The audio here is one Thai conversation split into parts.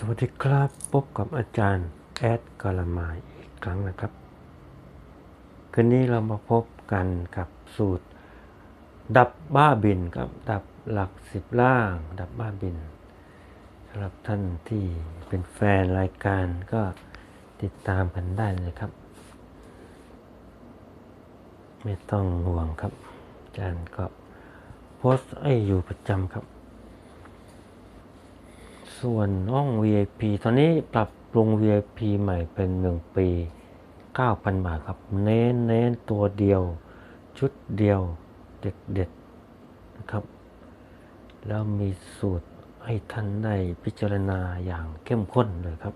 สวัสดีครับพบกับอาจารย์แอดกาลมายอีกครั้งนะครับ คืนนี้เรามาพบกันกับสูตร ดับบ้าบินครับดับหลักสิบล่าง ดับบ้าบินสำหรับท่านที่เป็นแฟนรายการก็ติดตามกันได้เลยครับ ไม่ต้องห่วงครับ อาจารย์ก็โพสต์ให้อยู่ประจำครับ ส่วนห้อง VIP ตอนนี้ปรับปรุง VIP ใหม่เป็น 1 ปี 9,000 บาทครับ เน้นเน้นตัวเดียว ชุดเดียว เด็ดเด็ดนะครับ แล้วมีสูตรให้ท่านได้พิจารณาอย่างเข้มข้นเลยครับ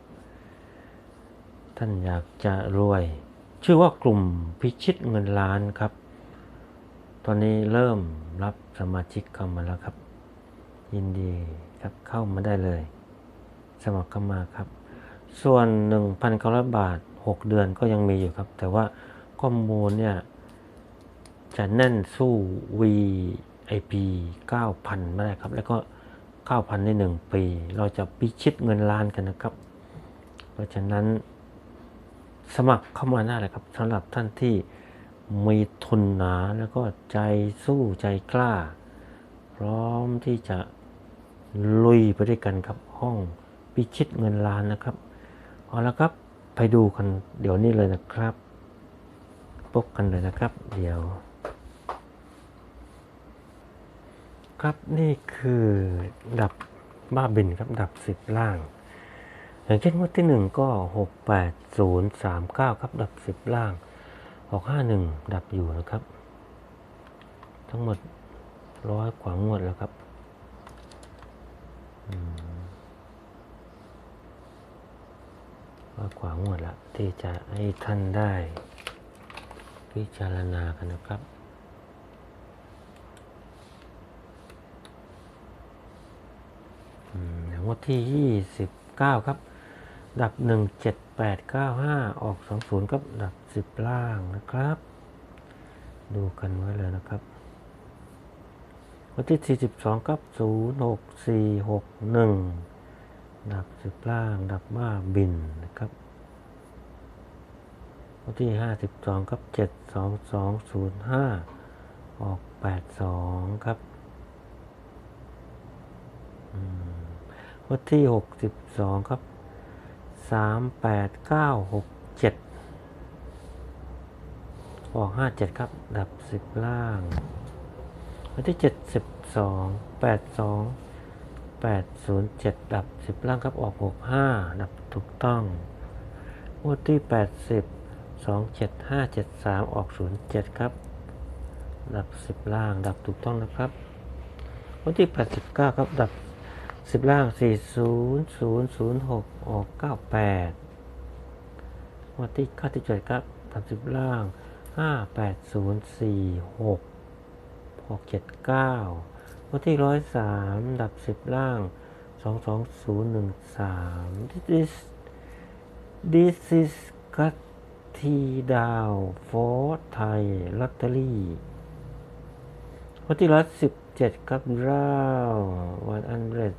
ท่านอยากจะรวย ชื่อว่ากลุ่มพิชิตเงินล้านครับ ตอนนี้เริ่มรับสมาชิกเข้ามาแล้วครับ ยินดีครับเข้ามาได้เลย สมัครเข้ามาครับ ส่วน 1,900 บาท 6 เดือนก็ยังมีอยู่ครับ แต่ว่าข้อมูลเนี่ยจะแน่นสู้ VIP 9,000 ไม่ได้ครับ แล้วก็ 9,000 ใน 1 ปี เราจะพิชิตเงินล้านกันนะครับ เพราะฉะนั้นสมัครเข้ามาได้เลยครับสำหรับท่านที่มีทุนหนาแล้วก็ใจสู้ใจกล้า พร้อมที่จะ ลุยไปด้วยกันครับห้องพิชิตเงินล้านนะครับ เอาละครับไปดูกันเดี๋ยวนี้เลยนะครับพบกันเลยนะครับ เดี๋ยว ครับนี่คือดับบ้าบินครับดับสิบล่าง อย่างเช่นงวดที่หนึ่งก็หกแปดศูนย์สามเก้าครับ ดับสิบล่างหกห้าหนึ่งดับอยู่นะครับ ทั้งหมดร้อยกว่างวดแล้วครับ ร้อยกว่างวดล้วที่จะให้ท่านได้ พิจารณากันนะครับอืมอย่างวดที่ยี่สิบเก้าครับ ดับหนึ่งเจ็ดแปดเก้าห้าออกสองศูนย์ครับดับสิบล่างนะครับ ดูกันไว้เลยนะครับวันที่ 42 ครับ 06461 ดับสิบล่าง ดับบ้าบินนะครับวันที่52ครับ72205ออก82ครับวันที่62ครับ38967ออก57ครับ ดับ10ล่าง วันที่72 82 807 ดับ 10 ล่างครับออก 65 ดับถูกต้องงวดที่ 80 27573 ออก 07 ครับ ดับ 10 ล่าง ดับถูกต้องนะครับงวดที่ 89 ครับ ดับ 10 ล่าง 40006 ออก 98งวดที่97ครับ ดับ 10 ล่าง 58046 679 พอที่ร้อยสามดับสิบล่างสองสองศูนย์หนึ่งสามดิสดิสซิสกัตทีดาวโฟร์ไทยลัตเตอรี่พอที่ร้อยสิบเจ็ดครับร้าววันอันเรด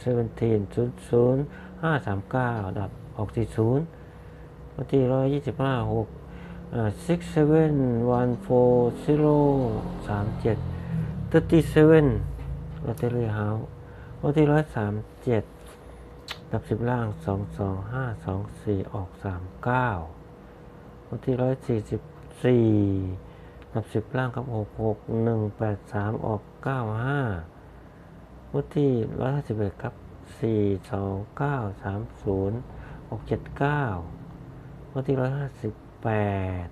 เซเวนทีนศูนย์ศูนย์ห้าสามเก้าดับออกสี่ศูนย์พอที่ร้อยยี่สิบห้าหกอ่า six seven one four zero สามเจ็ด thirty seven ลอตเตอรี่เฮาส์วันที่ร้อยสามเจ็ดดับสิบล่างสองสองห้าสองสี่ออกสามเก้าวันที่ร้อยสี่สิบสี่ดับสิบล่างครับหกหกหนึ่งแปดสามออกเก้าห้าวันที่ร้อยห้าสิบเอ็ดครับสี่สองเก้าสามศูนย์ออกเจ็ดเก้าวันที่ร้อยห้าสิบแปด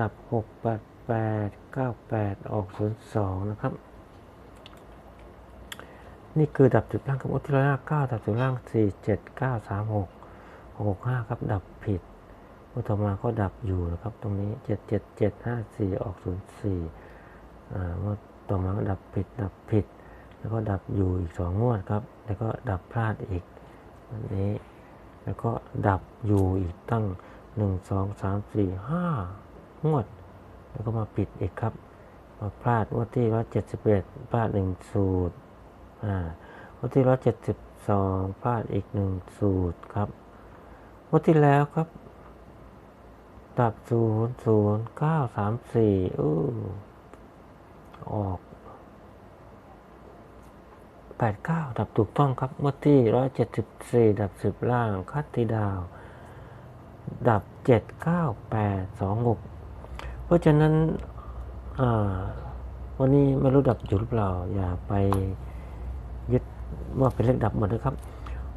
ดับหกแปด แปดเก้าแปดออกศูนย์สองนะครับ นี่คือดับจุดล่างกับอุทิร้อยห้าเก้าดับจุดล่างสี่เจ็ดเก้าสามหกหกห้าครับ ดับผิดอุตมาก็ดับอยู่นะครับ ตรงนี้เจ็ดเจ็ดเจ็ดห้าสี่ออกศูนย์สี่อ่าว่าต่อมาก็ดับผิด ดับผิด แล้วก็ดับอยู่อีกสองงวดครับ แล้วก็ดับพลาดอีกอันนี้ แล้วก็ดับอยู่อีกตั้งหนึ่งสองสามสี่ห้างวด แล้วก็มาปิดอีกครับ มาพลาดงวดที่ร้อยเจ็ดสิบเอ็ดพลาดหนึ่งสูตรอ่าวันที่ร้อยเจ็ดสิบสองพลาดอีกหนึ่งสูตรครับวันที่แล้วครับดับศูนย์ศูนย์เก้าสามสี่อู้ออกแปดเก้าดับถูกต้องครับเมื่อที่ร้อยเจ็ดสิบสี่ดับสิบล่างคัดทีดาว ดับเจ็ดเก้าแปดสองหก เพราะฉะนั้นวันนี้ไม่รู้ดับอยู่หรือเปล่า อย่าไปยึดว่าเป็นเลขดับหมดนะครับ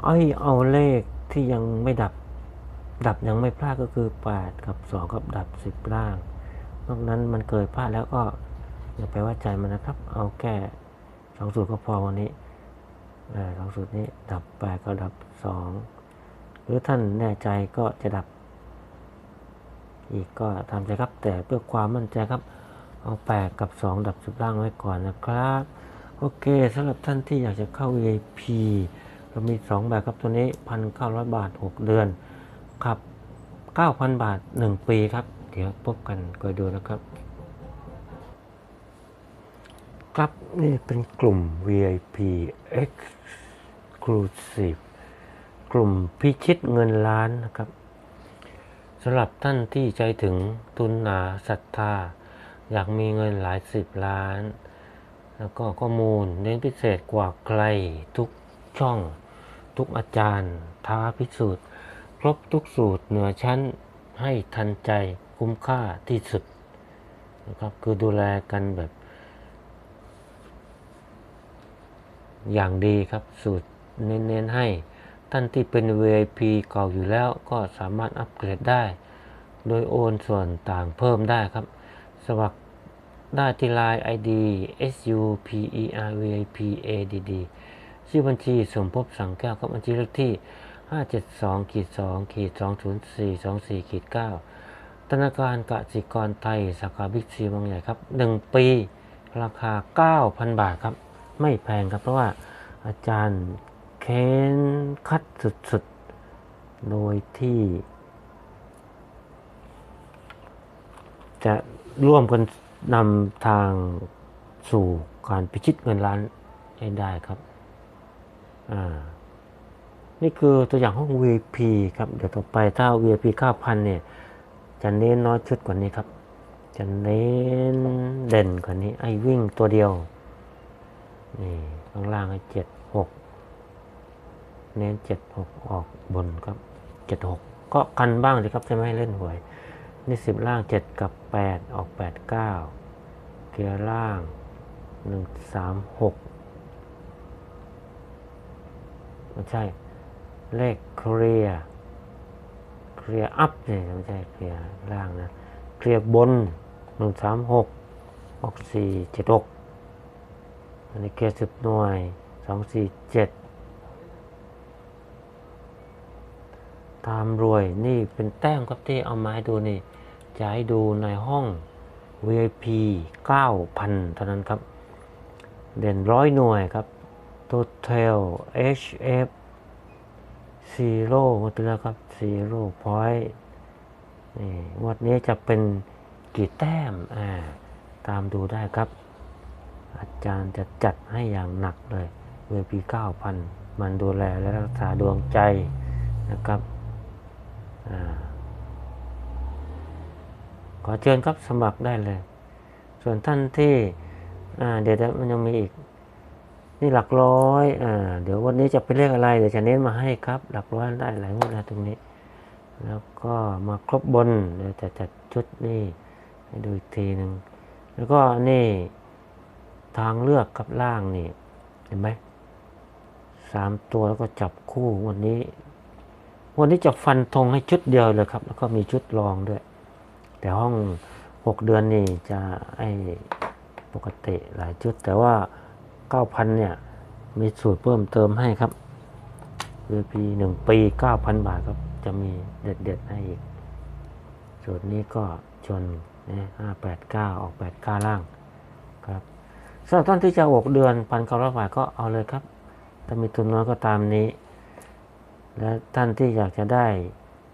ไอ้เอาเลขที่ยังไม่ดับ ดับยังไม่พลาดก็คือ 8 กับ 2 กับดับ 10 ล่าง นอกนั้นมันเกิดพลาดแล้วก็อย่าไปว่าใจมันนะครับ เอาแค่สองสูตรก็พอวันนี้สองสูตรนี้ดับ 8 ก็ดับ 2 หรือท่านแน่ใจก็จะดับ อีกก็ทำใจครับ แต่เพื่อความมั่นใจครับ เอา8กับ 2 ดับ10ล่างไว้ก่อนนะครับ โอเคสำหรับท่านที่อยากจะเข้า VIP เรามี 2 แบบครับตัวนี้ 1,900 บาท 6 เดือนครับ 9,000 บาท 1 ปีครับ เดี๋ยวพบกันก็ดูนะครับ ครับนี่เป็นกลุ่ม VIP Exclusive กลุ่มพิชิตเงินล้านนะครับ สำหรับท่านที่ใจถึงทุนหนาศรัทธา อยากมีเงินหลายสิบล้าน แล้วก็ข้อมูลเน้นพิเศษกว่าใครทุกช่อง ทุกอาจารย์ท้าพิสูจน์ ครบทุกสูตรเหนือชั้นให้ทันใจคุ้มค่าที่สุดนะครับคือดูแลกันแบบ อย่างดีครับสูตรเน้นๆให้ ท่านที่เป็น VIP เก่าอยู่แล้วก็สามารถอัปเกรดได้ โดยโอนส่วนต่างเพิ่มได้ครับ สมัครได้ที่ไลน์ ID SUPER VIP ADD ชื่อบัญชีสมภพสังแก้วครับบัญชีเลขที่ 572ขีด2ขีด20424ขีด9ธนาคารกสิกรไทย สาขาบิ๊กซีบางใหญ่ครับ 1 ปี ราคา 9,000 บาทครับ ไม่แพงครับ เพราะว่าอาจารย์เค้นคัดสุดๆ โดยที่ จะร่วมกันนำทางสู่การพิชิตเงินล้านให้ได้ครับ อ่า นี่คือตัวอย่างห้อง VP ครับ เดี๋ยวต่อไปถ้า VIP 9,000 เนี่ย จะเน้นน้อยชุดกว่านี้ครับ จะเน้นเด่นกว่านี้ ไอ้วิ่งตัวเดียว นี่ ข้างล่างให้เจ็ดหก เน้นเจ็ดหกออกบนครับเจ็ดหกก็กันบ้างสิครับใช่ไหมเล่นหวย นี่สิบล่างเจ็ดกับแปดออกแปดเก้าเกียร์ล่างหนึ่งสามหกไม่ใช่ เลขเคลียร์เคลียร์อัพเนี่ยไม่ใช่เคลียร์ล่างนะเคลียร์บนหนึ่งสามหกออกสี่เจ็ดหกอันนี้เคลียร์สิบหน่วยสองสี่เจ็ด ตามรวยนี่เป็นแต้มครับที่เอามาให้ดูนี่จะให้ดูในห้อง VIP 9,000เท่านั้นครับ เด่นร้อยหน่วยครับ Total HF Zero หมดแล้วครับ Zero Point นี่งวดนี้จะเป็นกี่แต้มอ่าตามดูได้ครับ อาจารย์จะจัดให้อย่างหนักเลย VIP 9,000 มันดูแลและรักษาดวงใจนะครับ ขอเชิญครับสมัครได้เลย ส่วนท่านที่เดี๋ยวมันยังมีอีก นี่หลักร้อยอ่าเดี๋ยววันนี้จะเป็นเลขอะไร เดี๋ยวจะเน้นมาให้ครับ หลักร้อยได้หลายงวดแล้วตรงนี้ แล้วก็มาครบบนเดี๋ยวจะจัดชุดนี่ให้ดูอีกทีหนึ่งแล้วก็นี่ทางเลือกกับล่างนี่ เห็นไหมสามตัวแล้วก็จับคู่วันนี้ วันนี้จะฟันธงให้ชุดเดียวเลยครับ แล้วก็มีชุดรองด้วย แต่ห้องหกเดือนนี่จะไอ้ปกติหลายชุด แต่ว่าเก้าพันเนี่ย มีสูตรเพิ่มเติมให้ครับ VIP หนึ่งปีเก้าพันบาทครับ จะมีเด็ดๆให้อีก สูตรนี้ก็ชนนะห้าแปดเก้าออกแปดเก้าล่างครับสำหรับท่านที่จะหกเดือนพันเก้าร้อยบาทก็เอาเลยครับ ถ้ามีทุนน้อยก็ตามนี้ และท่านที่อยากจะได้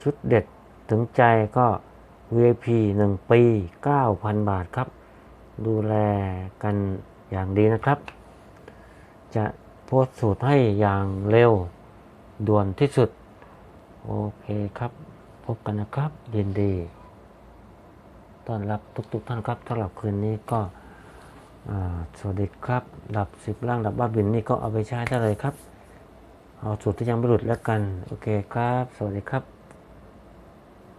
ชุดเด็ดถึงใจก็ VIP 1 ปี 9,000 บาทครับ ดูแลกันอย่างดีนะครับ จะโพสสูตรให้อย่างเร็วด่วนที่สุด โอเคครับ พบกันนะครับยินดีต้อนรับทุกๆท่านครับสำหรับคืนนี้ก็สวัสดีครับ ดับสิบล่างดับบ้าบินนี่ก็เอาไปใช้ได้เลยครับ เอาสูตรที่ยังไม่หลุดแล้วกัน โอเคครับ สวัสดีครับ